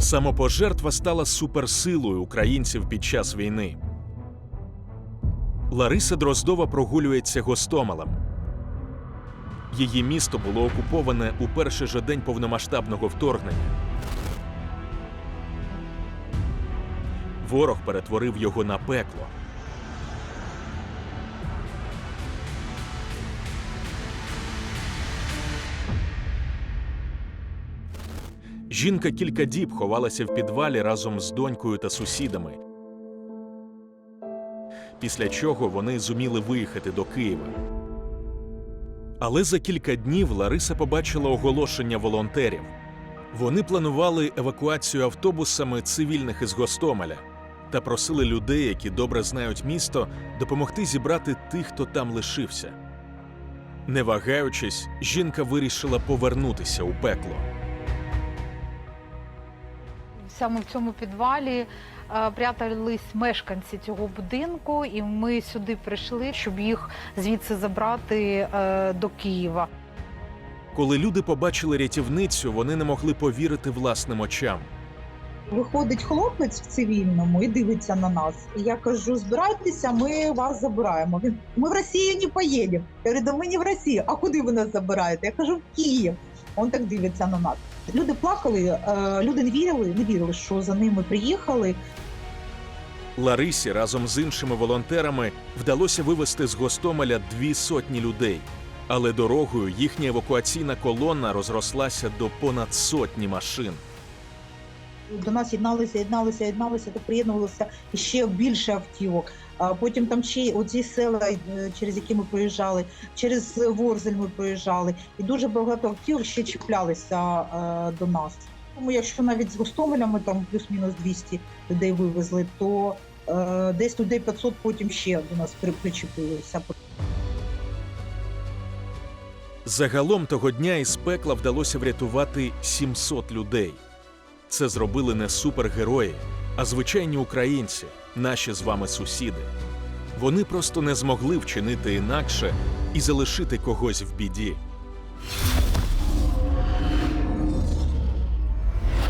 Самопожертва стала суперсилою українців під час війни. Лариса Дроздова прогулюється гостомелем. Її місто було окуповане у перший же день повномасштабного вторгнення. Ворог перетворив його на пекло. Жінка кілька діб ховалася в підвалі разом з донькою та сусідами. Після чого вони зуміли виїхати до Києва. Але за кілька днів Лариса побачила оголошення волонтерів. Вони планували евакуацію автобусами цивільних із Гостомеля та просили людей, які добре знають місто, допомогти зібрати тих, хто там лишився. Не вагаючись, жінка вирішила повернутися у пекло. Саме в цьому підвалі е, прятались мешканці цього будинку, і ми сюди прийшли, щоб їх звідси забрати е, до Києва. Коли люди побачили рятівницю, вони не могли повірити власним очам. Виходить хлопець в цивільному і дивиться на нас. І я кажу: збирайтеся, ми вас забираємо. Він ми в Росію не поїдемо. Я говорю, да ми не в Росію. А куди ви нас забираєте? Я кажу, в Київ. Он так дивиться на нас. Люди плакали, е, люди не вірили, не вірили, що за ними приїхали. Ларисі разом з іншими волонтерами вдалося вивезти з Гостомеля дві сотні людей. Але дорогою їхня евакуаційна колона розрослася до понад сотні машин. До нас єдналися, єдналися, єдналися, то приєднувалося ще більше автівок. Потім там ще оці села, е, через які ми проїжджали, через Ворзель ми проїжджали, і дуже багато автівок ще чіплялися е, до нас. Тому якщо навіть з Гостомеля ми там плюс-мінус 200 людей вивезли, то е, десь людей 500 потім ще до нас при- причепилися. Загалом того дня із пекла вдалося врятувати 700 людей. Це зробили не супергерої, а звичайні українці, наші з вами сусіди. Вони просто не змогли вчинити інакше і залишити когось в біді.